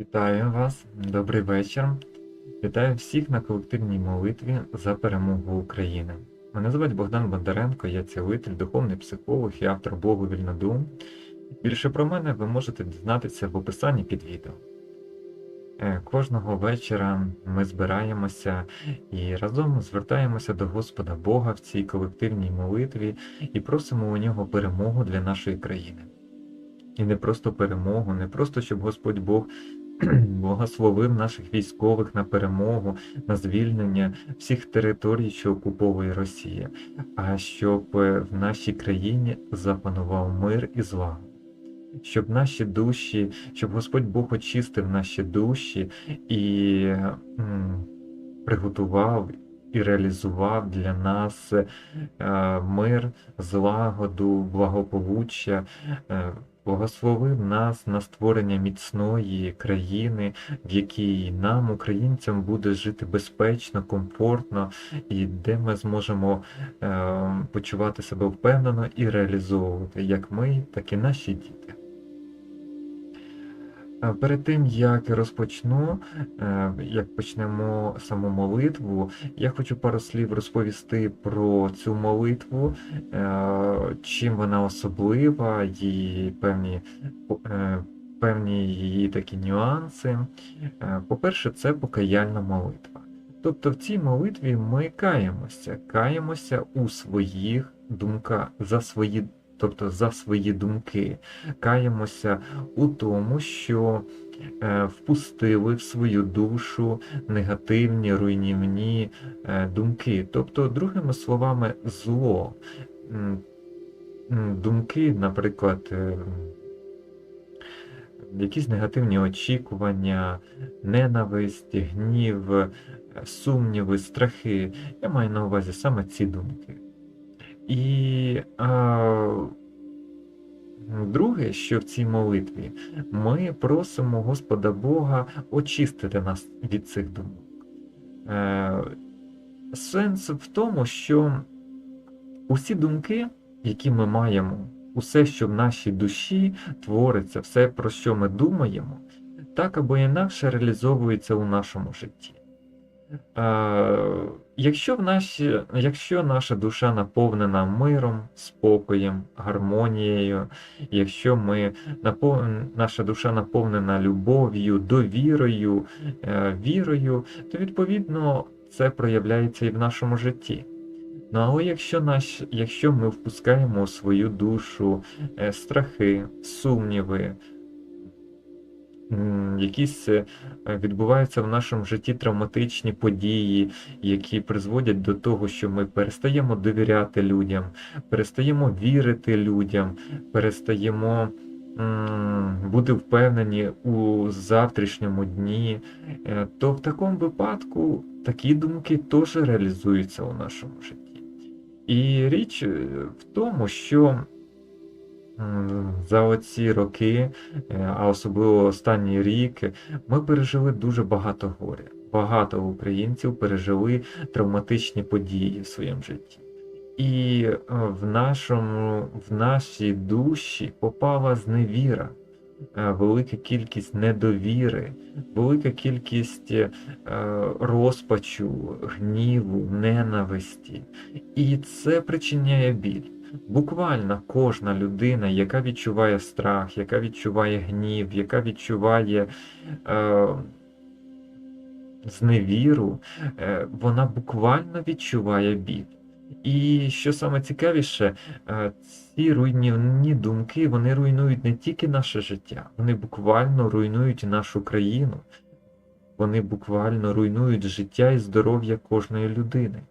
Вітаю вас, добрий вечір. Вітаю всіх на колективній молитві за перемогу України. Мене звуть Богдан Бондаренко, я цілитель, духовний психолог і автор блогу Вільнодум. Більше про мене ви можете дізнатися в описанні під відео. Е, Кожного вечора ми збираємося і разом звертаємося до Господа Бога в цій колективній молитві і просимо у нього перемогу для нашої країни. І не просто перемогу, не просто щоб Господь Бог благословив наших військових на перемогу, на звільнення всіх територій, що окуповує Росія, а щоб е, в нашій країні запанував мир і злагода. Щоб наші душі, щоб Господь Бог очистив наші душі і м, приготував і реалізував для нас е, мир, злагоду, благополуччя, е, благословив нас на створення міцної країни, в якій нам, українцям, буде жити безпечно, комфортно, і де ми зможемо е, почувати себе впевнено і реалізовувати як ми, так і наші діти. Е, Перед тим як розпочну, е, як почнемо саму молитву, я хочу пару слів розповісти про цю молитву, е, чим вона особлива, її певні, певні її такі нюанси. По-перше, це покаяльна молитва. Тобто в цій молитві ми каємося, каємося у своїх думках за свої, тобто за свої думки, каємося у тому, що е, впустили в свою душу негативні, руйнівні е, думки. Тобто, другими словами, зло. Думки, наприклад, е, якісь негативні очікування, ненависть, гнів, сумніви, страхи. Я маю на увазі саме ці думки. І а, друге, що в цій молитві, ми просимо Господа Бога очистити нас від цих думок. Е, Сенс в тому, що усі думки, які ми маємо, усе, що в нашій душі твориться, все, про що ми думаємо, так або інакше реалізовується у нашому житті. Е, Якщо, в наші, якщо наша душа наповнена миром, спокоєм, гармонією, якщо ми наша душа наповнена любов'ю, довірою, е, вірою, то відповідно це проявляється і в нашому житті. Ну але якщо, наш, якщо ми впускаємо у свою душу е, страхи, сумніви, якісь е, відбуваються в нашому житті травматичні події, які призводять до того, що ми перестаємо довіряти людям, перестаємо вірити людям, перестаємо бути впевнені у завтрашньому дні, е, то в такому випадку такі думки теж реалізуються у нашому житті. І річ е, в тому, що за оці роки, е, а особливо останній рік, ми пережили дуже багато горя. Багато українців пережили травматичні події в своєму житті. І е, в, нашому, в нашій душі попала зневіра, е, велика кількість недовіри, велика кількість е, розпачу, гніву, ненависті. І це причиняє біль. Буквально кожна людина, яка відчуває страх, яка відчуває гнів, яка відчуває е, зневіру, е, вона буквально відчуває біль. І що саме цікавіше, е, ці руйнівні думки вони руйнують не тільки наше життя, вони буквально руйнують нашу країну, вони буквально руйнують життя і здоров'я кожної людини.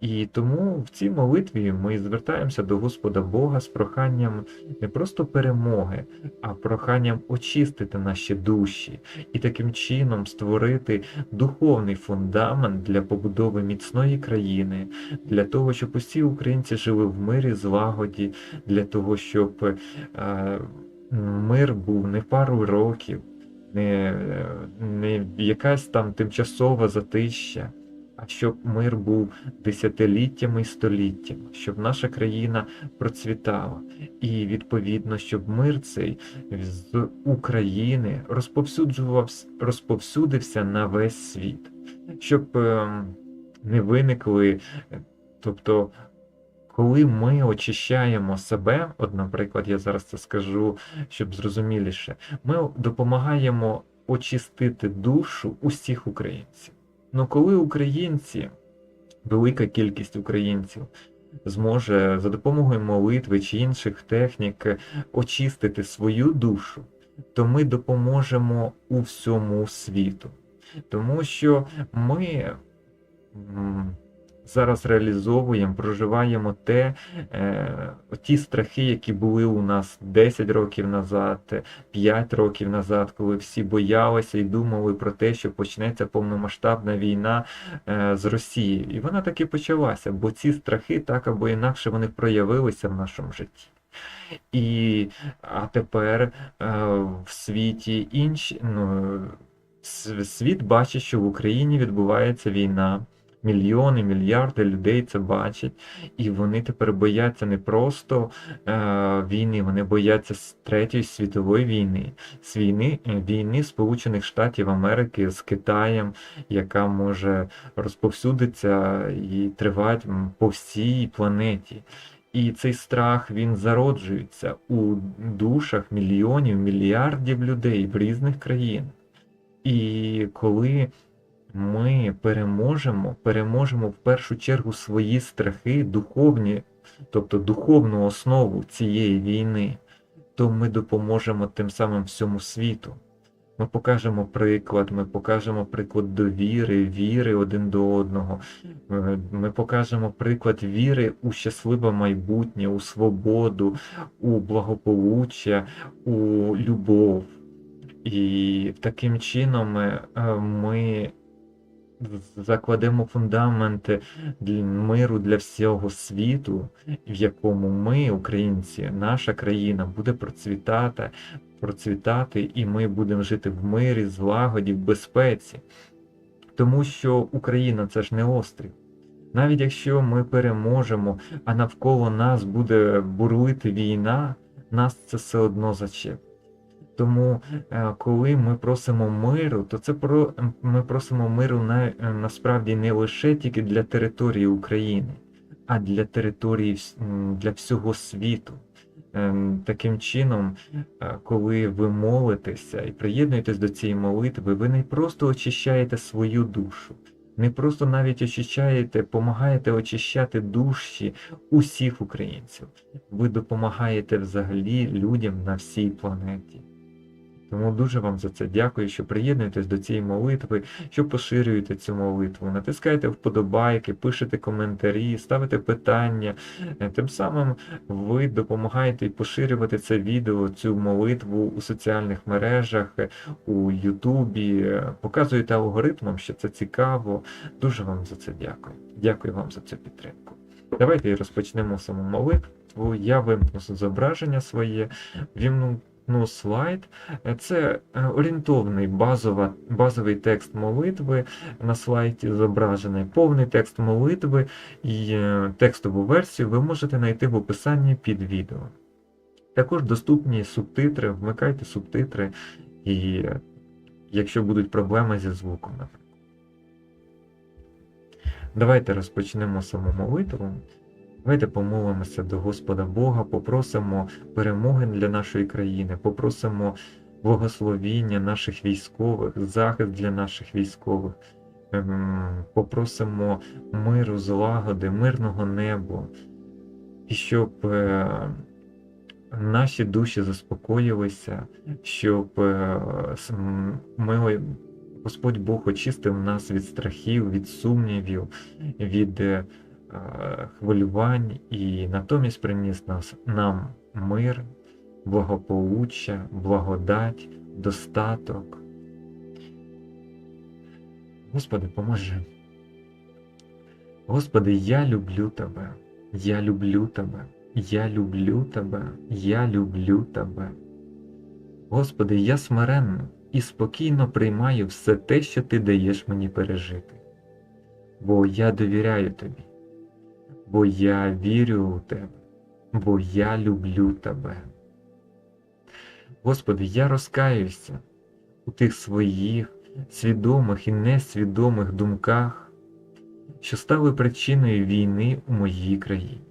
І тому в цій молитві ми звертаємося до Господа Бога з проханням не просто перемоги, а проханням очистити наші душі і таким чином створити духовний фундамент для побудови міцної країни, для того, щоб усі українці жили в мирі, злагоді, для того, щоб е, мир був не пару років, не, не якась там тимчасова затища а щоб мир був десятиліттями і століттями, щоб наша країна процвітала. І відповідно, щоб мир цей з України розповсюджувався, розповсюдився на весь світ, щоб ем, не виникли, е, тобто. Коли ми очищаємо себе, от, наприклад, я зараз це скажу, щоб зрозуміліше, ми допомагаємо очистити душу усіх українців. Ну коли українці, велика кількість українців, зможе за допомогою молитви чи інших технік очистити свою душу, то ми допоможемо у всьому світу. Тому що ми зараз реалізовуємо, проживаємо те, е, ті страхи, які були у нас 10 років назад, 5 років назад, коли всі боялися і думали про те, що почнеться повномасштабна війна е, з Росією. І вона таки почалася, бо ці страхи так або інакше вони проявилися в нашому житті. І, а тепер е, в світі інші, ну, світ бачить, що в Україні відбувається війна. Мільйони, мільярди людей це бачать, і вони тепер бояться не просто е, війни, вони бояться Третьої світової війни, з війни, е, війни Сполучених Штатів Америки з Китаєм, яка може розповсюдитися і тривати по всій планеті. І цей страх він зароджується у душах мільйонів, мільярдів людей в різних країнах. І коли ми переможемо, переможемо в першу чергу свої страхи, духовні, тобто духовну основу цієї війни, то ми допоможемо тим самим всьому світу. Ми покажемо приклад, ми покажемо приклад довіри, віри один до одного. Е, Ми покажемо приклад віри у щасливе майбутнє, у свободу, у благополуччя, у любов. І таким чином е, ми закладемо фундаменти для миру для всього світу, в якому ми, українці, наша країна буде процвітати, процвітати, і ми будемо жити в мирі, злагоді, в безпеці. Тому що Україна це ж не острів. Навіть якщо ми переможемо, а навколо нас буде бурлити війна, нас це все одно зачепить. Тому, е, коли ми просимо миру, то це про ми просимо миру на, е, насправді не лише тільки для території України, а для території для всього світу. Ем, Таким чином, е, коли ви молитеся і приєднуєтесь до цієї молитви, ви не просто очищаєте свою душу, не просто навіть очищаєте, допомагаєте очищати душі усіх українців. Ви допомагаєте взагалі людям на всій планеті. Тому дуже вам за це дякую, що приєднуєтесь до цієї молитви, що поширюєте цю молитву, натискаєте вподобайки, пишете коментарі, ставите питання. Е, Тим самим ви допомагаєте поширювати це відео, цю молитву у соціальних мережах, е, у Ютубі, е, показуєте алгоритмам, що це цікаво. Дуже вам за це дякую. Дякую вам за цю підтримку. Давайте розпочнемо саму молитву. Я вимкну зображення своє, вімну ну, слайд. Це е, орієнтовний базова, базовий текст молитви на слайді зображений. Повний текст молитви і е, текстову версію ви можете знайти в описанні під відео. Також доступні субтитри, вмикайте субтитри, і е, якщо будуть проблеми зі звуком. Давайте розпочнемо саму молитву. Давайте помолимося до Господа Бога, попросимо перемоги для нашої країни, попросимо благословіння наших військових, захист для наших військових, ем, попросимо миру, злагоди, мирного неба, і щоб е, наші душі заспокоїлися, щоб е, ми, Господь Бог очистив нас від страхів, від сумнівів, від е, хвилювань і натомість приніс нас, нам мир, благополуччя, благодать, достаток. Господи, поможи. Господи, я люблю Тебе, я люблю Тебе, я люблю Тебе, я люблю Тебе. Господи, я смиренно і спокійно приймаю все те, що Ти даєш мені пережити. бо я довіряю тобі, бо я вірю у тебе, бо я люблю тебе. Господи, я розкаюся у тих своїх свідомих і несвідомих думках, що стали причиною війни у моїй країні,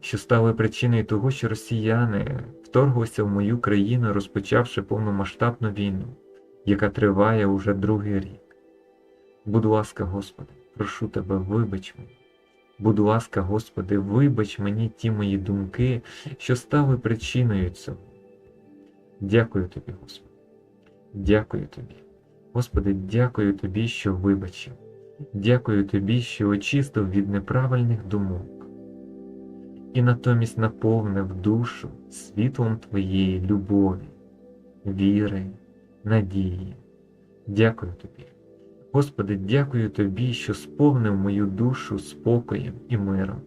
що стали причиною того, що росіяни вторглися в мою країну, розпочавши повномасштабну війну, яка триває уже другий рік. Будь ласка, Господи, прошу Тебе, вибач мені. Будь ласка, Господи, вибач мені ті мої думки, що стали причиною цього. Дякую Тобі, Господи. Дякую Тобі. Господи, дякую Тобі, що вибачив. Дякую Тобі, що очистив від неправильних думок і натомість наповнив душу світлом Твоєї любові, віри, надії. Дякую Тобі. Господи, дякую Тобі, що сповнив мою душу спокоєм і миром,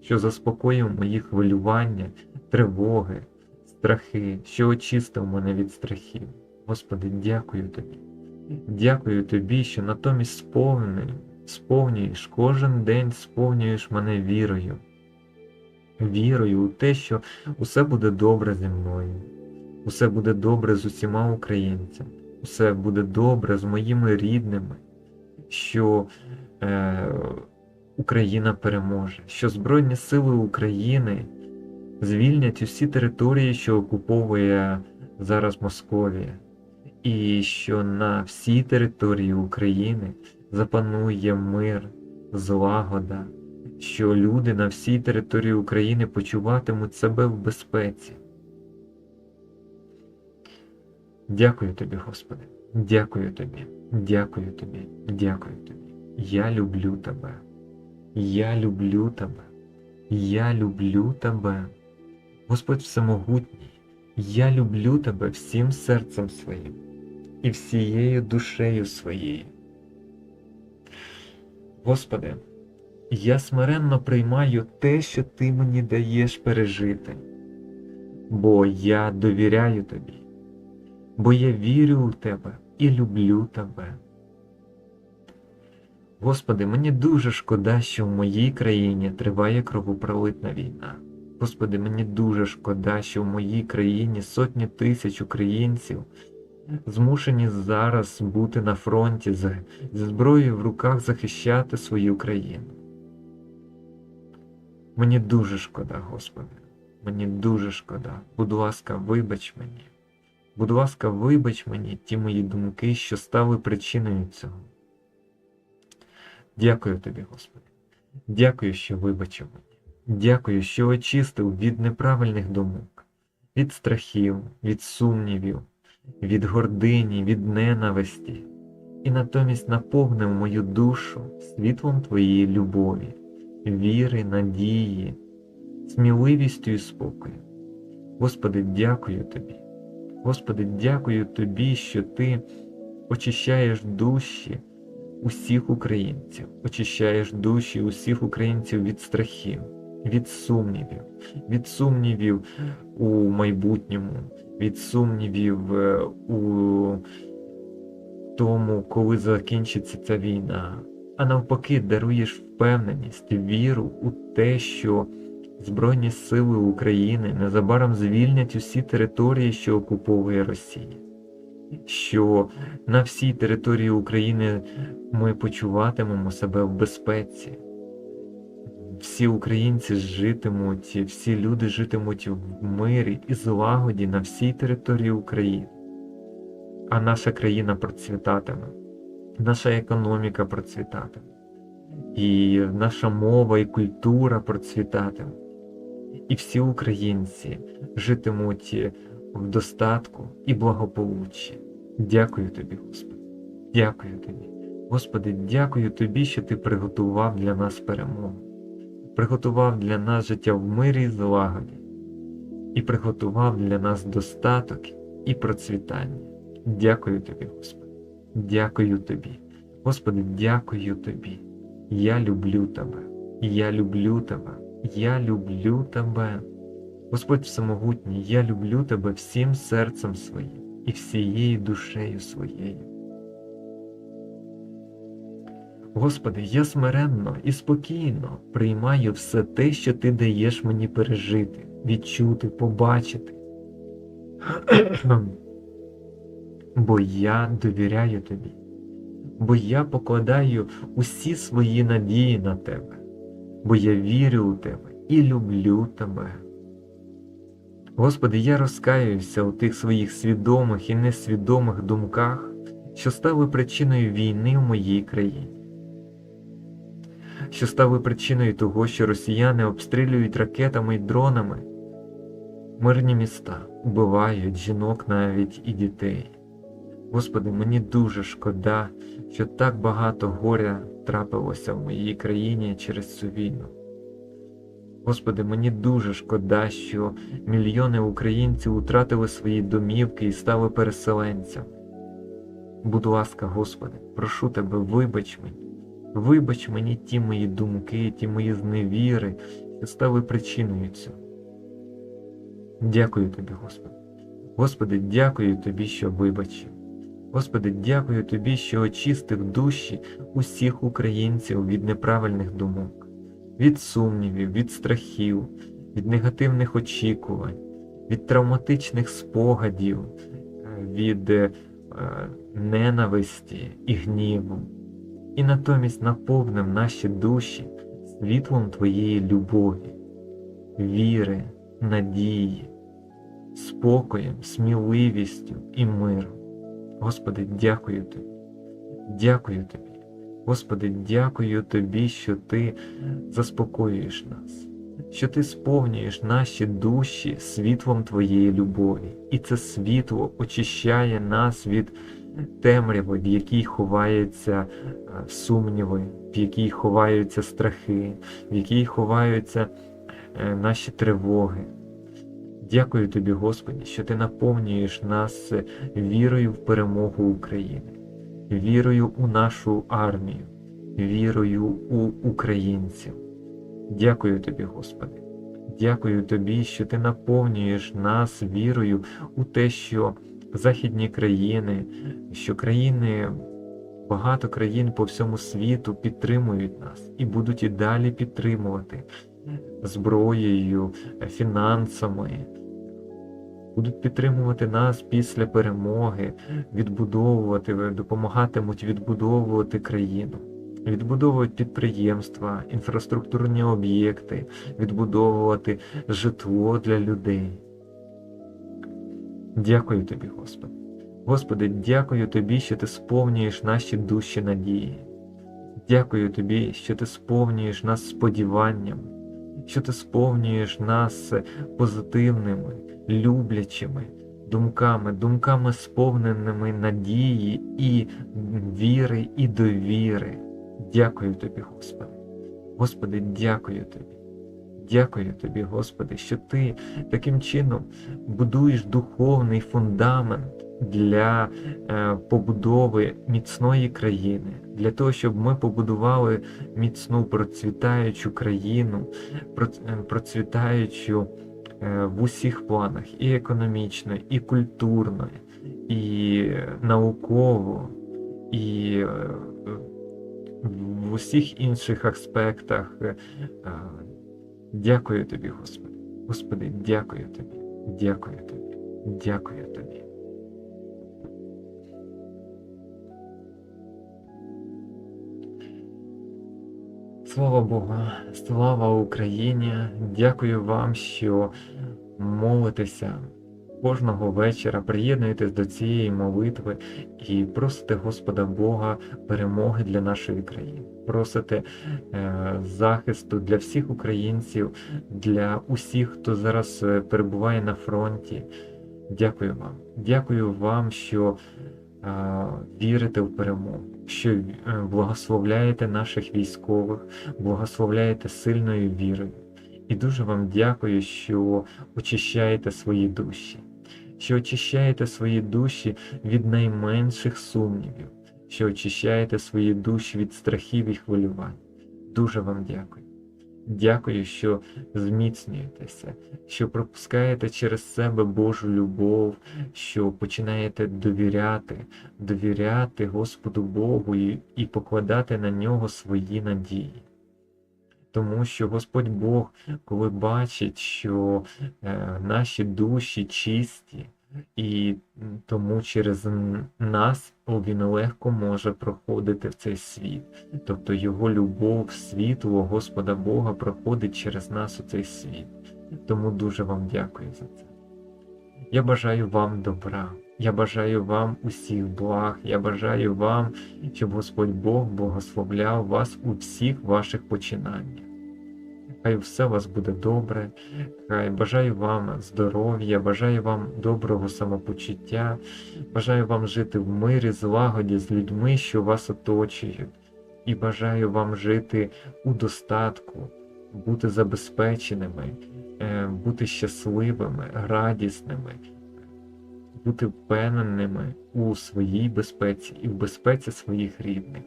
що заспокоїв мої хвилювання, тривоги, страхи, що очистив мене від страхів. Господи, дякую Тобі. Дякую Тобі, що натомість сповнив, сповнюєш кожен день сповнюєш мене вірою, вірою у те, що усе буде добре зі мною, усе буде добре з усіма українцями, усе буде добре з моїми рідними, що е, Україна переможе, що Збройні Сили України звільнять усі території, що окуповує зараз Московія і що на всій території України запанує мир, злагода, що люди на всій території України почуватимуть себе в безпеці. Дякую тобі, Господи, дякую тобі, дякую тобі, дякую тобі. Я люблю тебе. Я люблю тебе. Я люблю тебе. Господь Всемогутній, я люблю тебе всім серцем своїм і всією душею своєю. Господи, я смиренно приймаю те, що Ти мені даєш пережити, бо я довіряю Тобі, бо я вірю у Тебе і люблю Тебе. Господи, мені дуже шкода, що в моїй країні триває кровопролитна війна. Господи, мені дуже шкода, що в моїй країні сотні тисяч українців змушені зараз бути на фронті зі зброєю в руках захищати свою країну. Мені дуже шкода, Господи, мені дуже шкода. Будь ласка, вибач мені. Будь ласка, вибач мені ті мої думки, що стали причиною цього. Дякую тобі, Господи. Дякую, що вибачив мені. Дякую, що очистив від неправильних думок, від страхів, від сумнівів від гордині, від ненависті, і натомість наповнив мою душу світлом Твоєї любові, віри, надії, сміливістю і спокою. Господи, дякую Тобі. Господи, дякую Тобі, що Ти очищаєш душі усіх українців, очищаєш душі усіх українців від страхів, від сумнівів, від сумнівів у майбутньому, від сумнівів е, у тому, коли закінчиться ця війна, а навпаки, даруєш впевненість, віру у те, що Збройні Сили України незабаром звільнять усі території, що окуповує Росія. Що на всій території України ми почуватимемо себе в безпеці, всі українці житимуть, всі люди житимуть в мирі і злагоді на всій території України, а наша країна процвітатиме, наша економіка процвітатиме, і наша мова і культура процвітатиме. І всі українці житимуть в достатку і благополуччі. Дякую тобі, Господи. Дякую тобі. Господи, дякую тобі, що ти приготував для нас перемогу приготував для нас життя в мирі і злагоді, і приготував для нас достаток і процвітання. Дякую тобі, Господи, дякую тобі. Господи, дякую тобі. Я люблю тебе, я люблю тебе, я люблю тебе. Господь Всемогутній, я люблю тебе всім серцем своїм і всією душею своєю. Господи, я смиренно і спокійно приймаю все те, що Ти даєш мені пережити, відчути, побачити. Бо я довіряю Тобі, бо я покладаю усі свої надії на Тебе, бо я вірю у Тебе і люблю Тебе. Господи, я розкаюся у тих своїх свідомих і несвідомих думках, що стали причиною війни в моїй країні, що стали причиною того, що росіяни обстрілюють ракетами і дронами мирні міста, вбивають жінок навіть і дітей. Господи, мені дуже шкода, що так багато горя трапилося в моїй країні через цю війну. Господи, мені дуже шкода, що мільйони українців втратили свої домівки і стали переселенцями. Будь ласка, Господи, прошу Тебе, вибач мені, вибач мені ті мої думки, ті мої зневіри, що стали причиною цього. Дякую Тобі, Господи. Господи, дякую Тобі, що вибачив. Господи, дякую Тобі, що очистив душі усіх українців від неправильних думок, від сумнівів, від страхів, від негативних очікувань, від травматичних спогадів, від е, ненависті і гніву, і натомість наповнив наші душі світлом Твоєї любові, віри, надії, спокоєм, сміливістю і миром. Господи, дякую Тобі, дякую Тобі. Господи, дякую Тобі, що Ти заспокоюєш нас, що Ти сповнюєш наші душі світлом Твоєї любові, і це світло очищає нас від темряви, в якій ховаються сумніви, в якій ховаються страхи, в якій ховаються е, наші тривоги. Дякую тобі, Господи, що ти наповнюєш нас вірою в перемогу України, вірою у нашу армію, вірою у українців. Дякую тобі, Господи. Дякую тобі, що ти наповнюєш нас вірою у те, що західні країни, що країни, багато країн по всьому світу підтримують нас і будуть і далі підтримувати зброєю, фінансами, будуть підтримувати нас після перемоги, відбудовувати, допомагатимуть відбудовувати країну, відбудовувати підприємства, інфраструктурні об'єкти, відбудовувати житло для людей. Дякую тобі, Господи. Господи, дякую Тобі, що Ти сповнюєш наші душі надії. Дякую Тобі, що Ти сповнюєш нас сподіванням, що Ти сповнюєш нас позитивними, люблячими думками, думками сповненими надії і віри, і довіри. Дякую Тобі, Господи. Господи, дякую Тобі. Дякую Тобі, Господи, що Ти таким чином будуєш духовний фундамент для е, побудови міцної країни, для того, щоб ми побудували міцну процвітаючу країну, е, процвітаючу е, в усіх планах, і економічно, і культурно, і науково, і в усіх інших аспектах. Дякую тобі, Господи. Господи, дякую тобі, дякую тобі, дякую тобі. Слава Богу, слава Україні! Дякую вам, що молитеся кожного вечора, приєднуєтесь до цієї молитви і просите Господа Бога перемоги для нашої країни. Просите е, захисту для всіх українців, для усіх, хто зараз е, перебуває на фронті. Дякую вам. Дякую вам, що вірите в перемогу, що е, благословляєте наших військових, благословляєте сильною вірою. І дуже вам дякую, що очищаєте свої душі, що очищаєте свої душі від найменших сумнівів, що очищаєте свої душі від страхів і хвилювань. Дуже вам дякую. Дякую, що зміцнюєтеся, що пропускаєте через себе Божу любов, що починаєте довіряти, довіряти Господу Богу і, і покладати на нього свої надії. Тому що Господь Бог, коли бачить, що е, наші душі чисті, і тому через нас він легко може проходити в цей світ. Тобто Його любов, світло Господа Бога проходить через нас у цей світ. Тому дуже вам дякую за це. Я бажаю вам добра. Я бажаю вам усіх благ. Я бажаю вам, щоб Господь Бог благословляв вас у всіх ваших починаннях. Хай все у вас буде добре, хай бажаю вам здоров'я, бажаю вам доброго самопочуття, бажаю вам жити в мирі, злагоді з людьми, що вас оточують, і бажаю вам жити у достатку, бути забезпеченими, е, бути щасливими, радісними, бути впевненими у своїй безпеці і в безпеці своїх рідних.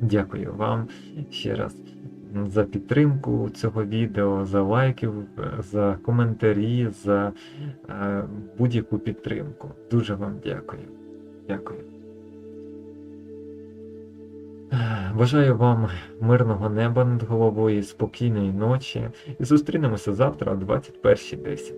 Дякую вам ще раз за підтримку цього відео, за лайки, за коментарі, за е, будь-яку підтримку. Дуже вам дякую. Дякую. Е, Бажаю вам мирного неба над головою, спокійної ночі і зустрінемося завтра о 21.10.